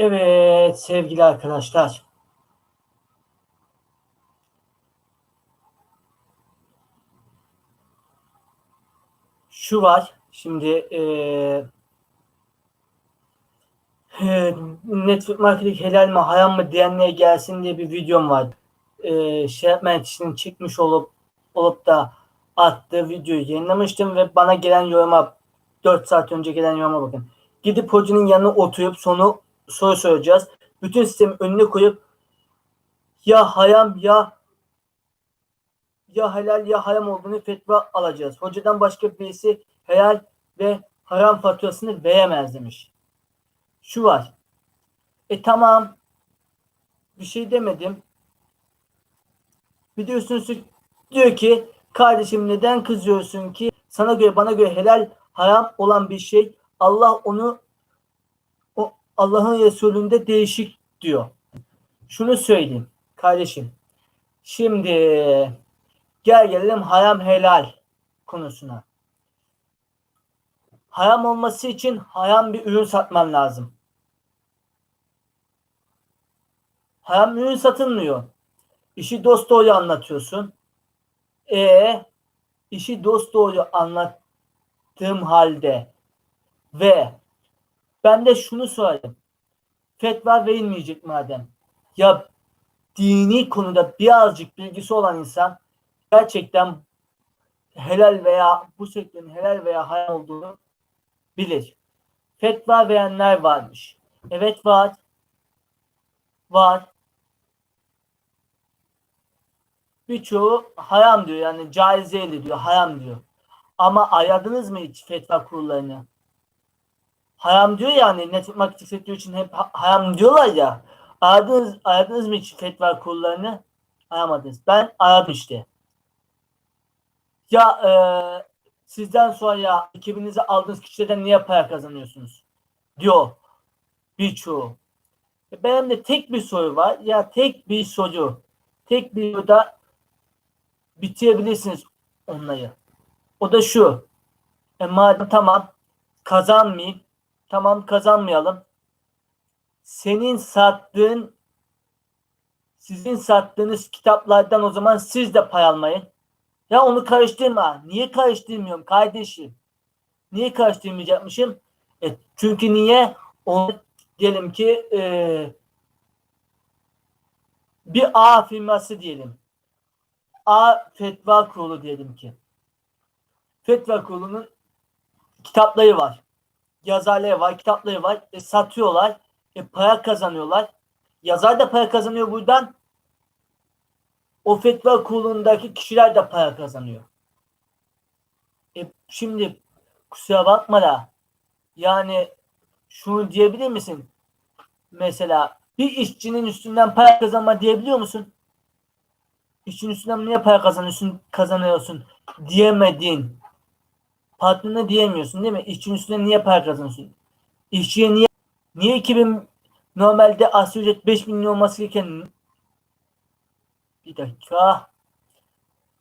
Evet sevgili arkadaşlar. Şu var. Şimdi eee eee, Network Marketing helal mi haram mı diyenlere gelsin diye bir videom var. Şey yapmayan kişinin çıkmış olup olup da attığı videoyu yayınlamıştım ve bana gelen yoruma 4 saat önce gelen yoruma bakın. Gidip hocanın yanına oturup sonu soru soracağız. Bütün sistemi önüne koyup ya haram ya ya helal ya haram olduğunu fetva alacağız. Hocadan başka birisi helal ve haram faturasını veremez demiş. Şu var. E tamam. Bir şey demedim. Bir de üstüne diyor ki kardeşim neden kızıyorsun ki sana göre bana göre helal haram olan bir şey Allah onu Allah'ın Resulü'nde değişik diyor. Şunu söyleyeyim kardeşim. Şimdi gel gelelim haram helal konusuna. Haram olması için haram bir ürün satman lazım. Haram ürün satılmıyor. İşi dost doğru anlatıyorsun. E işi dost doğru anlattığım halde ve ben de şunu sorayım. Fetva verilmeyecek madem. Ya dini konuda birazcık bilgisi olan insan gerçekten helal veya bu sektörün helal veya haram olduğunu bilir. Fetva verenler varmış. Evet var. Var. Birçoğu haram diyor yani caiz değil diyor haram diyor. Ama aradınız mı hiç fetva kurullarını? Haram diyor yani network marketing sektörü için hep ha- haram diyorlar ya. Aradınız, aradınız mı hiç fetva kurullarını? Aramadınız. Ben aradım işte. Ya e, sizden sonra ya ekibinize aldığınız kişilerden niye para kazanıyorsunuz? Diyor birçoğu. E, Benim de tek bir soru var. Ya tek bir soru. Tek bir soruda bitirebilirsiniz onları. O da şu. E madem tamam kazanmayayım. Tamam kazanmayalım. Senin sattığın sizin sattığınız kitaplardan o zaman siz de pay almayın. Ya onu karıştırma. Niye karıştırmıyorum kardeşim? Niye karıştırmayacakmışım? E, çünkü niye? Onu diyelim ki e, bir A firması diyelim. A Fetva Kurulu diyelim ki. Fetva Kurulu'nun kitapları var. Yazarları var, kitapları var. E, satıyorlar. E, para kazanıyorlar. Yazar da para kazanıyor buradan. O fetva kurulundaki kişiler de para kazanıyor. E, şimdi kusura bakma da yani şunu diyebilir misin? Mesela bir işçinin üstünden para kazanma diyebiliyor musun? İşçinin üstünden niye para kazanıyorsun, kazanıyorsun diyemedin. Patrona diyemiyorsun değil mi? İşçinin üstünden niye para kazanıyorsun? İşçiye niye niye 2000 normalde asgari ücret 5000 lira olması gereken bir dakika.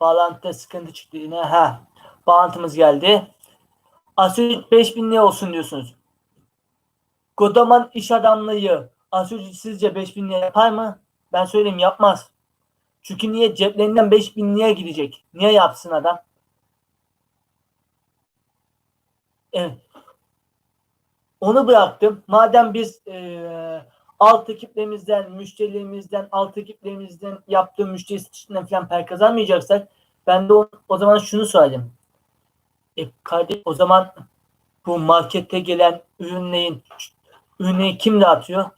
Bağlantıda sıkıntı çıktı yine. Ha. Bağlantımız geldi. Asgari ücret 5000 lira olsun diyorsunuz. Kodaman iş adamlığı asgari ücret sizce 5000 lira yapar mı? Ben söyleyeyim yapmaz. Çünkü niye ceplerinden 5000 liraya gidecek? Niye yapsın adam? Evet. Onu bıraktım. Madem biz eee alt ekiplerimizden, müşterilerimizden, alt ekiplerimizden yaptığı müşteri satışından falan para kazanmayacaksak ben de o, o zaman şunu söyleyeyim. E kardeş o zaman bu markete gelen ürünlerin ürünleri kim dağıtıyor?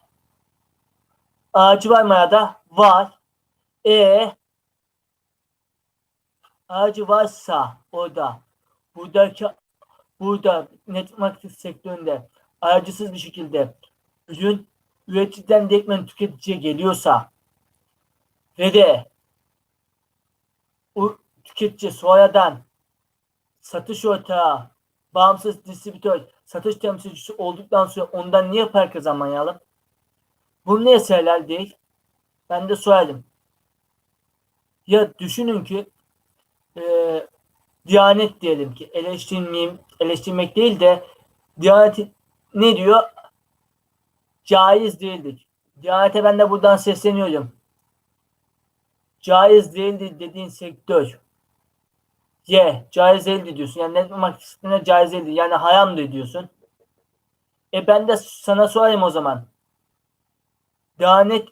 Ağacı var mı arada? Var. E ağacı varsa orada buradaki burada network marketing sektöründe aracısız bir şekilde ürün üreticiden direktmen tüketiciye geliyorsa ve de o tüketici sonradan satış ortağı, bağımsız distribütör, satış temsilcisi olduktan sonra ondan niye para kazanmayalım? Bu ne eserler değil? Ben de sorarım. Ya düşünün ki e, Diyanet diyelim ki eleştirmeyeyim, eleştirmek değil de Diyanet ne diyor? caiz değildir. Diyanete ben de buradan sesleniyorum. Caiz değildir dediğin sektör. Ye, caiz değildir diyorsun. Yani net marketingine caiz değildir. Yani haramdır diyorsun. E ben de sana sorayım o zaman. Diyanet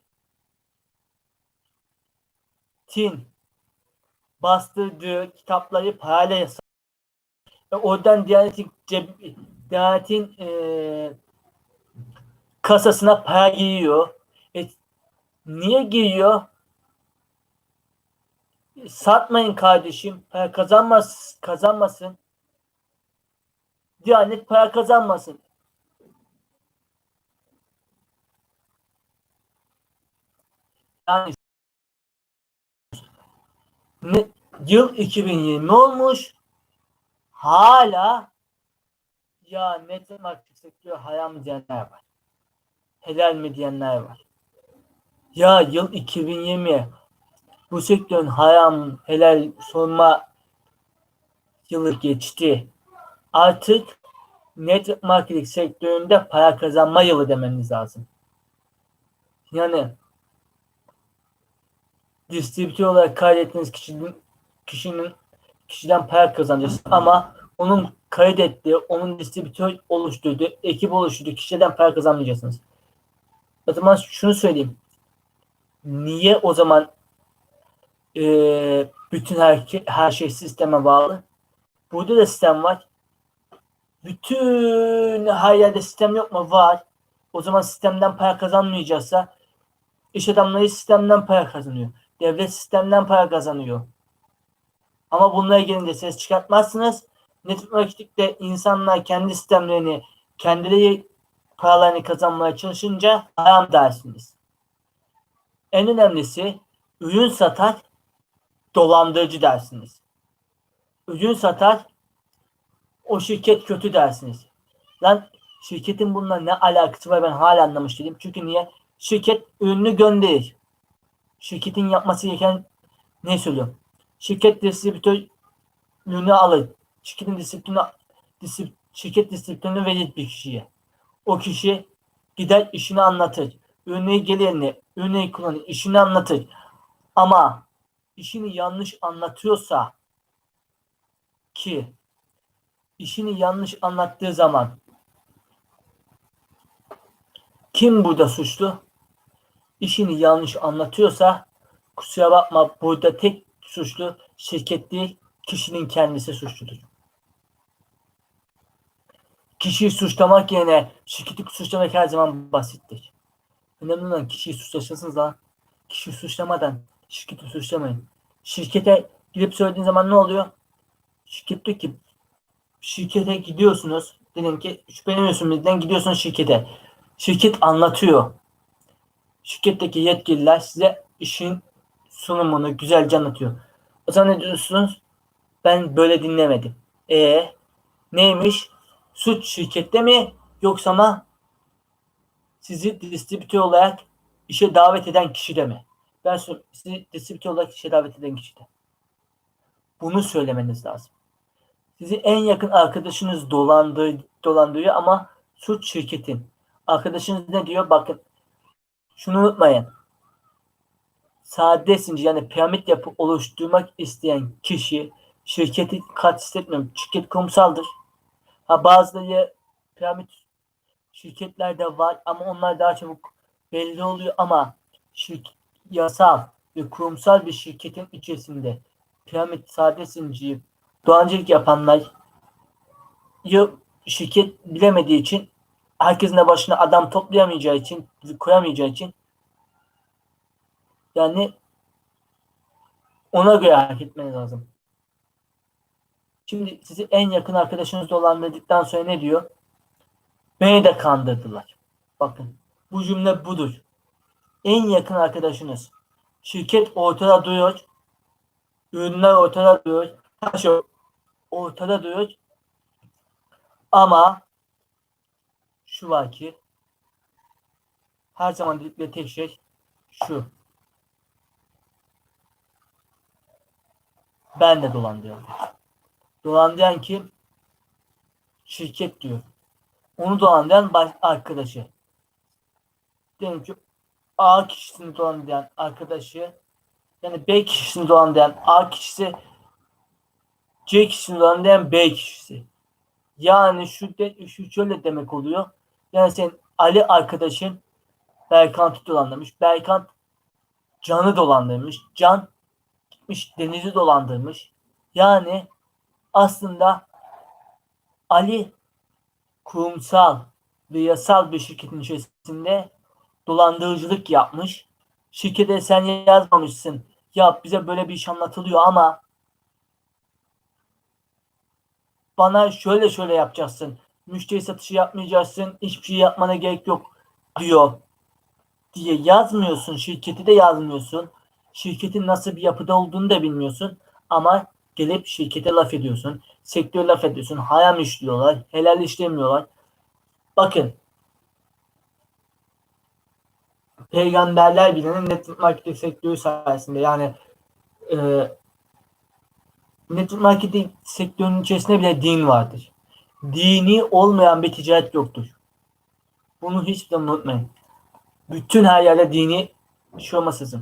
Tin bastırdığı kitapları parayla yasa- e oradan Diyanet'in Diyanet'in e, kasasına para giriyor. E, niye giriyor? Satmayın kardeşim. Para kazanmaz, kazanmasın. Diyanet para kazanmasın. Yani yıl 2020 olmuş. Hala ya net market sektörü haram diyenler var. Helal mi diyenler var. Ya yıl 2020 bu sektörün haram helal sorma yılı geçti. Artık net marketing sektöründe para kazanma yılı demeniz lazım. Yani distribütör olarak kaydettiğiniz kişinin kişinin kişiden para kazanacaksınız ama onun kaydettiği, onun distribütör oluşturduğu, ekip oluşturduğu kişiden para kazanmayacaksınız. O zaman şunu söyleyeyim. Niye o zaman e, bütün her, her şey sisteme bağlı? Burada da sistem var. Bütün her yerde sistem yok mu? Var. O zaman sistemden para kazanmayacaksa iş adamları sistemden para kazanıyor. Devlet sistemden para kazanıyor. Ama bunlara gelince ses çıkartmazsınız. Network marketing'de insanlar kendi sistemlerini, kendileri paralarını kazanmaya çalışınca haram dersiniz. En önemlisi ürün satar, dolandırıcı dersiniz. Ürün satar, o şirket kötü dersiniz. Lan şirketin bununla ne alakası var ben hala anlamış değilim. Çünkü niye? Şirket ürünü gönderir. Şirketin yapması gereken ne söylüyor? Şirket ürünü alır. Şirketin distribütörünü distrib şirket distribütörünü verir bir kişiye. O kişi gider işini anlatır. Ürünü gelirini, ürünü kullanır, işini anlatır. Ama işini yanlış anlatıyorsa ki işini yanlış anlattığı zaman kim burada suçlu? İşini yanlış anlatıyorsa kusura bakma burada tek suçlu şirket değil kişinin kendisi suçludur. Kişiyi suçlamak yerine şirketi suçlamak her zaman basittir. Önemli olan kişiyi suçlasınız lan. Kişiyi suçlamadan şirketi suçlamayın. Şirkete gidip söylediğin zaman ne oluyor? Şirket diyor ki şirkete gidiyorsunuz. Diyelim ki şüpheleniyorsunuz bizden gidiyorsunuz şirkete. Şirket anlatıyor. Şirketteki yetkililer size işin sunumunu güzelce anlatıyor. O zaman ne diyorsunuz? Ben böyle dinlemedim. E neymiş? Suç şirkette mi yoksa ama sizi distribütör olarak işe davet eden kişide mi? Ben sizi distribütör olarak işe davet eden kişide. Bunu söylemeniz lazım. Sizi en yakın arkadaşınız dolandır, dolandırıyor ama suç şirketin. Arkadaşınız ne diyor? Bakın şunu unutmayın. Sade zincir yani piramit yapı oluşturmak isteyen kişi şirketi kastetmiyorum. Şirket kurumsaldır. Ha bazıları piramit şirketlerde var ama onlar daha çabuk belli oluyor ama şirket, yasal ve kurumsal bir şirketin içerisinde piramit sade zinciri dolandırıcılık yapanlar ya şirket bilemediği için herkesin de başına adam toplayamayacağı için koyamayacağı için yani ona göre hareket etmeniz lazım. Şimdi sizi en yakın arkadaşınız dolandırdıktan sonra ne diyor? Beni de kandırdılar. Bakın bu cümle budur. En yakın arkadaşınız. Şirket ortada duruyor. Ürünler ortada duruyor. Her şey ortada duruyor. Ama şu var ki her zaman dedikleri tek şey şu. Ben de dolandırıyorum. Dolandıran kim? Şirket diyor. Onu dolandıran baş arkadaşı. diyelim ki A kişisini dolanlayan arkadaşı yani B kişisini dolanlayan A kişisi C kişisini dolanlayan B kişisi. Yani şu, de, şu şöyle demek oluyor. Yani senin Ali arkadaşın Berkant'ı dolandırmış. Berkant Can'ı dolandırmış. Can gitmiş Deniz'i dolandırmış. Yani aslında Ali kurumsal ve yasal bir şirketin içerisinde dolandırıcılık yapmış. Şirkete sen yazmamışsın. Ya bize böyle bir iş anlatılıyor ama bana şöyle şöyle yapacaksın. Müşteri satışı yapmayacaksın. Hiçbir şey yapmana gerek yok diyor. Diye yazmıyorsun. Şirketi de yazmıyorsun. Şirketin nasıl bir yapıda olduğunu da bilmiyorsun. Ama gelip şirkete laf ediyorsun. Sektör laf ediyorsun. Haram işliyorlar. Helal işlemiyorlar. Bakın peygamberler bile network marketing sektörü sayesinde yani e, network marketing sektörünün içerisinde bile din vardır. Dini olmayan bir ticaret yoktur. Bunu hiç zaman unutmayın. Bütün her yerde dini şey olması.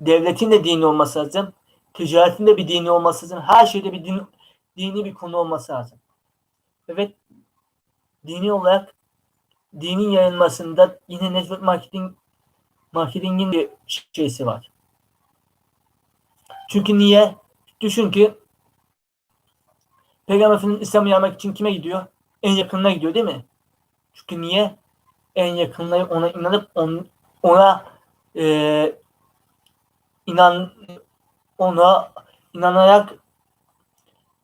Devletin de dini olması lazım. Ticaretin de bir dini olması lazım. Her şeyde bir din, dini bir konu olması lazım. Evet dini olarak dinin yayılmasında yine network marketing marketingin bir şeysi var. Çünkü niye? Düşün ki Peygamber Efendimiz İslam'ı yaymak için kime gidiyor? En yakınına gidiyor değil mi? Çünkü niye? En yakınına ona inanıp on, ona e, inan ona inanarak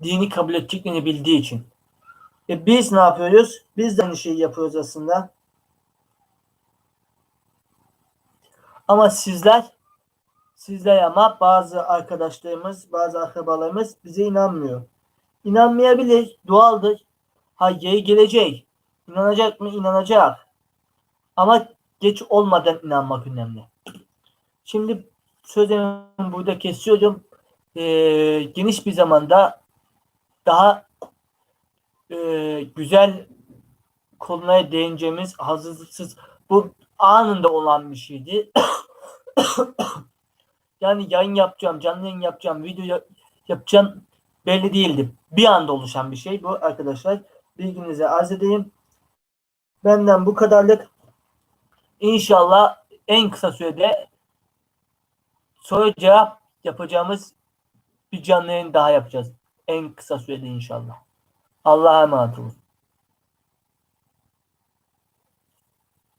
dini kabul edeceklerini bildiği için. E biz ne yapıyoruz? Biz de aynı şeyi yapıyoruz aslında. Ama sizler sizler ama bazı arkadaşlarımız, bazı akrabalarımız bize inanmıyor. İnanmayabilir, doğaldır. Ha yeri gelecek. İnanacak mı? İnanacak. Ama geç olmadan inanmak önemli. Şimdi sözlerimi burada kesiyorum. Ee, geniş bir zamanda daha e, güzel konulara değineceğimiz hazırlıksız bu anında olan bir şeydi. yani yayın yapacağım, canlı yayın yapacağım, video yap- yapacağım belli değildi. Bir anda oluşan bir şey bu arkadaşlar. Bilginize arz edeyim. Benden bu kadarlık. İnşallah en kısa sürede soru cevap yapacağımız bir canlı yayın daha yapacağız. En kısa sürede inşallah. Allah'a emanet olun.